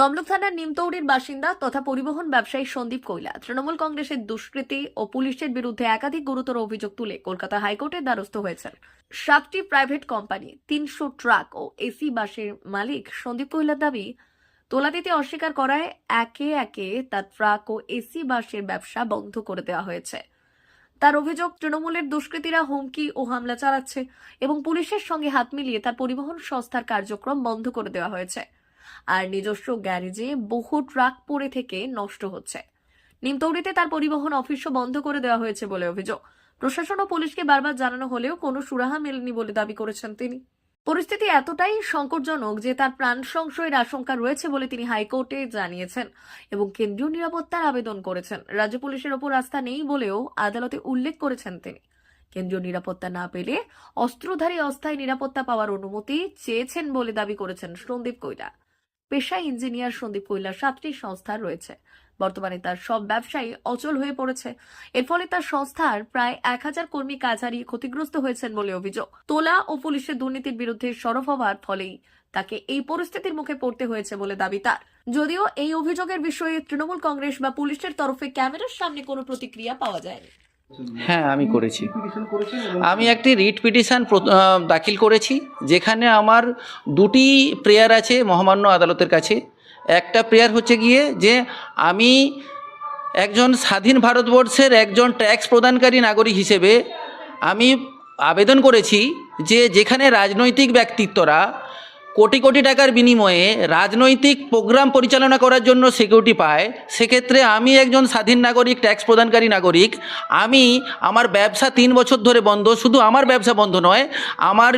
তমলুক থানার নিমতৌড়ির বাসিন্দা তথা পরিবহন ব্যবসায়ী সন্দীপ কৈলা তৃণমূল কংগ্রেসের দুষ্কৃতী ও পুলিশের বিরুদ্ধে একাধিক গুরুতর অভিযোগ তুলে কলকাতা হাইকোর্টের দ্বারস্থ হয়েছেন। সাতটি প্রাইভেট কোম্পানি, তিনশো ট্রাক ও এসি বাসের মালিক সন্দীপ কৈলার দাবি তোলা দিতে অস্বীকার করায় একে একে তার ট্রাক ও এসি বাসের ব্যবসা বন্ধ করে দেওয়া হয়েছে। তার অভিযোগ, তৃণমূলের দুষ্কৃতীরা হুমকি ও হামলা চালাচ্ছে এবং পুলিশের সঙ্গে হাত মিলিয়ে তার পরিবহন সংস্থার কার্যক্রম বন্ধ করে দেওয়া হয়েছে। আর নিজস্ব গ্যারেজে বহু ট্রাক পড়ে থেকে নষ্ট হচ্ছে। নিমতৌড়িতে তার পরিবহন অফিসও বন্ধ করে দেওয়া হয়েছে বলে অভিযোগ। প্রশাসন ও পুলিশকে বারবার জানানো হলেও কোনো সুরাহা মেলেনি বলে দাবি করেছেন তিনি। পরিস্থিতি এতটাই সংকটজনক যে তার প্রাণ সংশয়ের আশঙ্কা রয়েছে বলে তিনি হাইকোর্টে জানিয়েছেন এবং কেন্দ্রীয় নিরাপত্তার আবেদন করেছেন। রাজ্য পুলিশের ওপর আস্থা নেই বলেও আদালতে উল্লেখ করেছেন তিনি। কেন্দ্রীয় নিরাপত্তা না পেলে অস্ত্রধারী অস্থায়ী নিরাপত্তা পাওয়ার অনুমতি চেয়েছেন বলে দাবি করেছেন সন্দীপ কৈলা পেশায় ইঞ্জিনিয়ার সন্দীপ কৈলার সাতটি সংস্থা রয়েছে। বর্তমানে তার সব ব্যবসায়ী অচল হয়ে পড়েছে। এর ফলে তার সংস্থার প্রায় এক হাজার কর্মী কাজ হারিয়ে ক্ষতিগ্রস্ত হয়েছেন বলে অভিযোগ। তোলা ও পুলিশের দুর্নীতির বিরুদ্ধে সরব হওয়ার ফলেই তাকে এই পরিস্থিতির মুখে পড়তে হয়েছে বলে দাবি তার। যদিও এই অভিযোগের বিষয়ে তৃণমূল কংগ্রেস বা পুলিশের তরফে ক্যামেরার সামনে কোনো প্রতিক্রিয়া পাওয়া যায়নি। হ্যাঁ আমি করেছি। আমি একটি রিট পিটিশন দাখিল করেছি যেখানে আমার দুটি প্রেয়ার আছে মহামান্য আদালতের কাছে। একটা প্রেয়ার হচ্ছে গিয়ে যে আমি একজন স্বাধীন ভারতবর্ষের একজন ট্যাক্স প্রদানকারী নাগরিক হিসেবে আমি আবেদন করেছি যে যেখানে রাজনৈতিক ব্যক্তিত্বরা কোটি কোটি টাকার বিনিময়ে রাজনৈতিক প্রোগ্রাম পরিচালনা করার জন্য সিকিউরিটি পায়, সেক্ষেত্রে আমি একজন স্বাধীন নাগরিক ট্যাক্স প্রদানকারী নাগরিক, আমি আমার ব্যবসা তিন বছর ধরে বন্ধ, শুধু আমার ব্যবসা বন্ধ নয়, আমার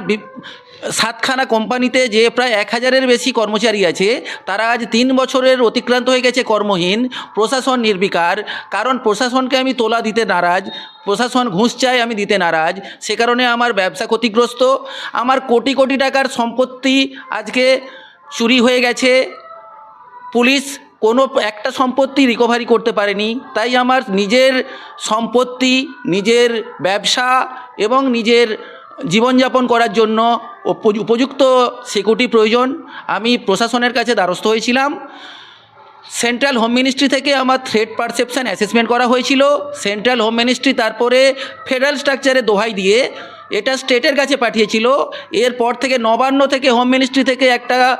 সাতখানা কোম্পানিতে যে প্রায় এক হাজারের বেশি কর্মচারী আছে, তারা আজ তিন বছরের অতিক্রান্ত হয়ে গেছে কর্মহীন, প্রশাসন নির্বিকার, কারণ প্রশাসনকে আমি তোলা দিতে নারাজ প্রশাসন ঘুষ চায়, আমি দিতে নারাজ। সে কারণে আমার ব্যবসা ক্ষতিগ্রস্ত। আমার কোটি কোটি টাকার সম্পত্তি আজকে চুরি হয়ে গেছে। পুলিশ কোনো একটা সম্পত্তি রিকভারি করতে পারেনি। তাই আমার নিজের সম্পত্তি, নিজের ব্যবসা এবং নিজের জীবনযাপন করার জন্য উপ- উপযুক্ত সিকিউরিটি প্রয়োজন। আমি প্রশাসনের কাছে দ্বারস্থ হয়েছিলাম। সেন্ট্রাল হোম মিনিস্ট্রি থেকে আমার থ্রেড পারসেপশান অ্যাসেসমেন্ট করা হয়েছিল। সেন্ট্রাল হোম মিনিস্ট্রি তারপরে ফেডারেল স্ট্রাকচারে দোহাই দিয়ে এটা স্টেটের কাছে পাঠিয়েছিল। এরপর থেকে নবান্ন থেকে হোম মিনিস্ট্রি থেকে একটা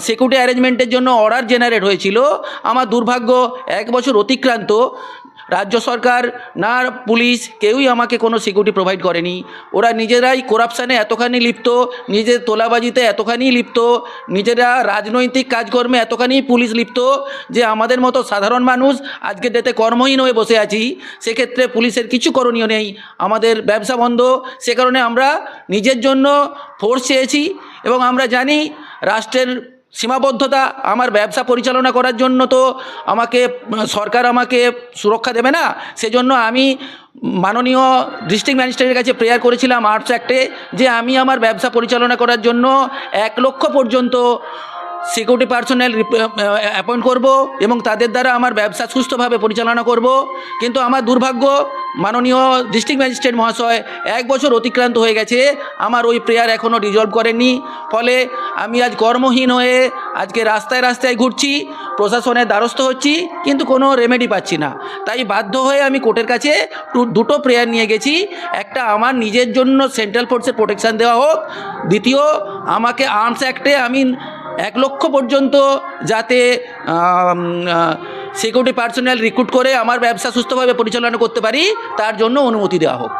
সিকিউরিটি অ্যারেঞ্জমেন্টের জন্য অর্ডার জেনারেট হয়েছিল। আমার দুর্ভাগ্য, এক বছর অতিক্রান্ত। রাজ্য সরকার না পুলিশ কেউই আমাকে কোনো সিকিউরিটি প্রোভাইড করেনি। ওরা নিজেরাই করাপশানে এতখানি লিপ্ত, নিজের তোলাবাজিতে এতখানি লিপ্ত, নিজেরা রাজনৈতিক কাজকর্মে এতখানি পুলিশ লিপ্ত যে আমাদের মতো সাধারণ মানুষ আজকে ডেতে কর্মহীন হয়ে বসে আছি। সেক্ষেত্রে পুলিশের কিছু করণীয় নেই। আমাদের ব্যবসা বন্ধ। সে কারণে আমরা নিজের জন্য ফোর্স চেয়েছি এবং আমরা জানি রাষ্ট্রের সীমাবদ্ধতা, আমার ব্যবসা পরিচালনা করার জন্য তো আমাকে, সরকার আমাকে সুরক্ষা দেবে না। সেজন্য আমি মাননীয় ডিস্ট্রিক্ট ম্যাজিস্ট্রেটের কাছে প্রেয়ার করেছিলাম আর্টস অ্যাক্টে, যে আমি আমার ব্যবসা পরিচালনা করার জন্য এক লক্ষ পর্যন্ত সিকিউরিটি পার্সোনাল অ্যাপয়েন্ট করব এবং তাদের দ্বারা আমার ব্যবসা সুস্থভাবে পরিচালনা করব। কিন্তু আমার দুর্ভাগ্য, মাননীয় ডিস্ট্রিক্ট ম্যাজিস্ট্রেট মহাশয়, এক বছর অতিক্রান্ত হয়ে গেছে। আমার ওই প্রেয়ার এখনও রিজলভ করেনি ফলে আমি আজ কর্মহীন হয়ে আজকে রাস্তায় রাস্তায় ঘুরছি, প্রশাসনের দ্বারস্থ হচ্ছি, কিন্তু কোনো রেমেডি পাচ্ছি না। তাই বাধ্য হয়ে আমি কোর্টের কাছে দুটো প্রেয়ার নিয়ে গেছি। একটা আমার নিজের জন্য সেন্ট্রাল ফোর্সের প্রোটেকশান দেওয়া হোক। দ্বিতীয়, আমাকে আর্মস অ্যাক্টে আমি এক লক্ষ পর্যন্ত যাতে সিকিউরিটি পার্সোনাল রিক্রুট করে আমার ব্যবসা সুস্থভাবে পরিচালনা করতে পারি তার জন্য অনুমতি দেওয়া হোক।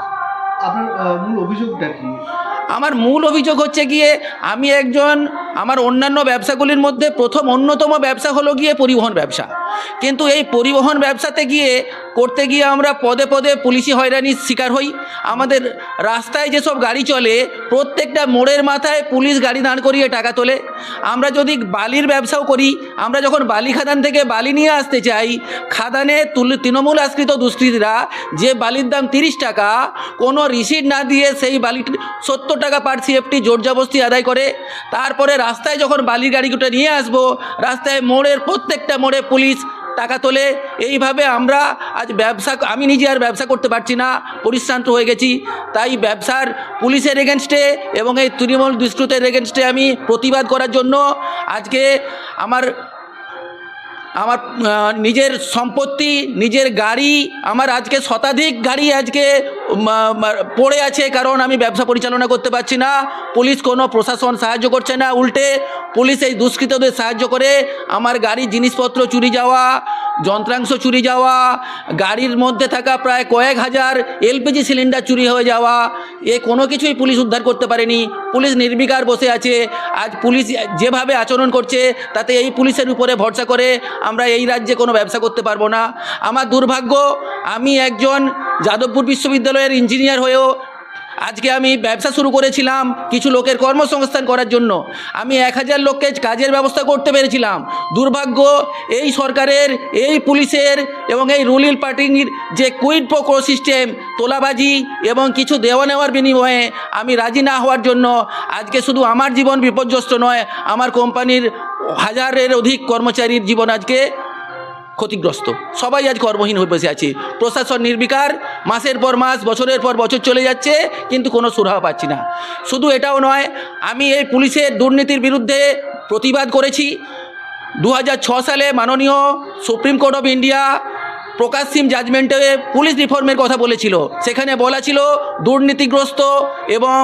আমার মূল অভিযোগ হচ্ছে গিয়ে আমি একজন আমার অন্যান্য ব্যবসাগুলির মধ্যে প্রথম অন্যতম ব্যবসা হলো গিয়ে পরিবহন ব্যবসা। কিন্তু এই পরিবহন ব্যবসাতে গিয়ে করতে গিয়ে আমরা পদে পদে পুলিশি হয়রানির শিকার হই। আমাদের রাস্তায় যেসব গাড়ি চলে, প্রত্যেকটা মোড়ের মাথায় পুলিশ গাড়ি দাঁড় করিয়ে টাকা তোলে। আমরা যদি বালির ব্যবসাও করি, আমরা যখন বালি খাদান থেকে বালি নিয়ে আসতে চাই, খাদানে তুল- তৃণমূল আশ্রিত দুষ্কৃতীরা যে বালির দাম তিরিশ টাকা, কোনো রিসিট না দিয়ে সেই বালি সত্তর টাকা পার সিএফটি জোর জবস্তি আদায় করে। তারপরে রাস্তায় যখন বালির গাড়িগুলো নিয়ে আসব, রাস্তায় মোড়ের প্রত্যেকটা মোড়ে পুলিশ টাকা তোলে, এইভাবে আমরা আজ ব্যবসা, আমি নিজে আর ব্যবসা করতে পারছি না, পরিশ্রান্ত হয়ে গেছি। তাই ব্যবসার পুলিশের এগেনস্টে এবং এই তৃণমূল দুষ্কৃতের এগেনস্টে আমি প্রতিবাদ করার জন্য আজকে আমার আমার নিজের সম্পত্তি, নিজের গাড়ি, আমার আজকে শতাধিক গাড়ি আজকে পড়ে আছে কারণ আমি ব্যবসা পরিচালনা করতে পারছি না। পুলিশ কোনো প্রশাসন সাহায্য করছে না, উল্টে পুলিশ এই দুষ্কৃতদের সাহায্য করে আমার গাড়ির জিনিসপত্র চুরি যাওয়া, যন্ত্রাংশ চুরি যাওয়া, গাড়ির মধ্যে থাকা প্রায় কয়েক হাজার এলপিজি সিলিন্ডার চুরি হয়ে যাওয়া, এ কোনো কিছুই পুলিশ উদ্ধার করতে পারেনি। পুলিশ নির্বিকার বসে আছে। আজ পুলিশ যেভাবে আচরণ করছে, তাতে এই পুলিশের উপরে ভরসা করে আমরা এই রাজ্যে কোনো ব্যবসা করতে পারব না। আমার দুর্ভাগ্য, আমি একজন যাদবপুর বিশ্ববিদ্যালয়ের ইঞ্জিনিয়ার হয়েও আজকে আমি ব্যবসা শুরু করেছিলাম কিছু লোকের কর্মসংস্থান করার জন্য। আমি এক হাজার লোককে কাজের ব্যবস্থা করতে পেরেছিলাম। দুর্ভাগ্য, এই সরকারের, এই পুলিশের এবং এই রুলিল পার্টির যে কুইড প্রোকো সিস্টেম তোলাবাজি এবং কিছু দেওয়া নেওয়ার বিনিময়ে আমি রাজি না হওয়ার জন্য আজকে শুধু আমার জীবন বিপর্যস্ত নয়, আমার কোম্পানির হাজারের অধিক কর্মচারীর জীবন আজকে ক্ষতিগ্রস্ত। সবাই আজ কর্মহীন হয়ে বসে আছে। প্রশাসন নির্বিকার, মাসের পর মাস, বছরের পর বছর চলে যাচ্ছে, কিন্তু কোনো সুরাহা পাচ্ছি না। শুধু এটাও নয়, আমি এই পুলিশের দুর্নীতির বিরুদ্ধে প্রতিবাদ করেছি। দু সালে মাননীয় Supreme Court of India Prakash Singh জাজমেন্টে police রিফর্মের কথা বলেছিল। সেখানে বলা ছিল, দুর্নীতিগ্রস্ত এবং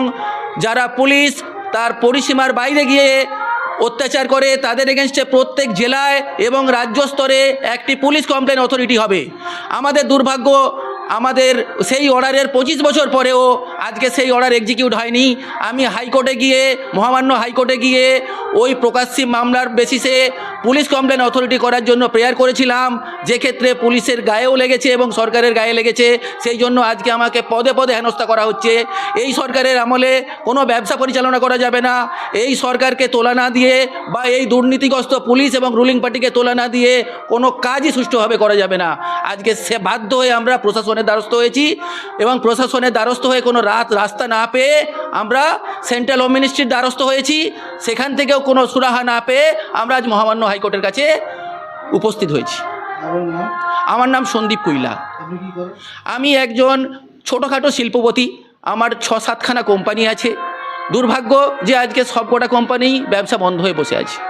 যারা পুলিশ তার পরিসীমার বাইরে গিয়ে অত্যাচার করে, তাদের এগেনস্টে প্রত্যেক জেলায় এবং রাজ্য স্তরে একটি পুলিশ কমপ্লেন অথরিটি হবে। আমাদের দুর্ভাগ্য আমাদের সেই অর্ডারের পঁচিশ বছর পরেও আজকে সেই অর্ডার এক্সিকিউট হয়নি। আমি হাইকোর্টে গিয়ে, মহামান্য হাইকোর্টে গিয়ে ওই প্রকাশ্যী মামলার বেসিসে পুলিশ কমপ্লেন অথরিটি করার জন্য প্রেয়ার করেছিলাম। যে ক্ষেত্রে পুলিশের গায়েও লেগেছে এবং সরকারের গায়ে লেগেছে, সেই জন্য আজকে আমাকে পদে পদে হেনস্থা করা হচ্ছে। এই সরকারের আমলে কোনো ব্যবসা পরিচালনা করা যাবে না। এই সরকারকে তোলা না দিয়ে বা এই দুর্নীতিগ্রস্ত পুলিশ এবং রুলিং পার্টিকে তোলা না দিয়ে কোনো কাজই সুষ্ঠুভাবে করা যাবে না। আজকে সে বাধ্য হয়ে আমরা প্রশাসনের দ্বারস্থ হয়েছি এবং প্রশাসনের দ্বারস্থ হয়ে কোনো রাত রাস্তা না পেয়ে আমরা সেন্ট্রাল হোম মিনিস্ট্রির দ্বারস্থ হয়েছি। সেখান থেকেও কোনো সুরাহা না পেয়ে আমরা আজ মহামান্য হাইকোর্টের কাছে উপস্থিত হয়েছি। আমার নাম সন্দীপ কুইলা। আমি একজন ছোটোখাটো শিল্পপতি। আমার ছ সাতখানা কোম্পানি আছে। দুর্ভাগ্য যে আজকে সবকটা কোম্পানি ব্যবসা বন্ধ হয়ে বসে আছে।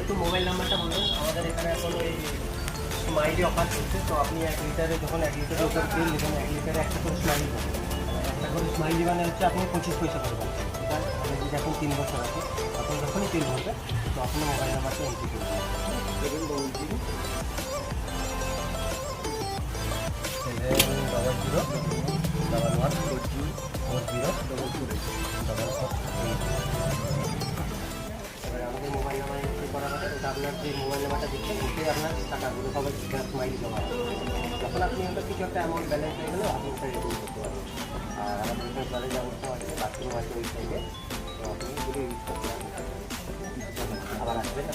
একটু মোবাইল নাম্বারটা বলুন আমাদের এখানে এখন ওই স্মাইলি অফার চলছে, তো আপনি এক লিটারে যখন এক লিটারের উপর নেবেন এক লিটারে একটা করে স্মাইলি পাবেন মানে হচ্ছে আপনি পঁচিশ পয়সা সেটা আপনি তিন বছর আছে তখন যখনই তেল ভরবে তো আপনার মোবাইল নাম্বারটা entry zero four four two আমাদের মোবাইল নাম্বার এন্ট্রি করা হবে আপনার যে মোবাইল নাম্বারটা দিচ্ছেন ওটাই আপনার টাকাগুলো সবাই স্মাইল জমা হবে যখন আপনি কিছু একটা অ্যামাউন্ট ব্যালেন্স হয়ে গেলে আপনি রিডিম করতে পারবেন আর আমাদের আছে বাথরুম আছে ওই সাইডে আপনি পারেন আবার আসবেন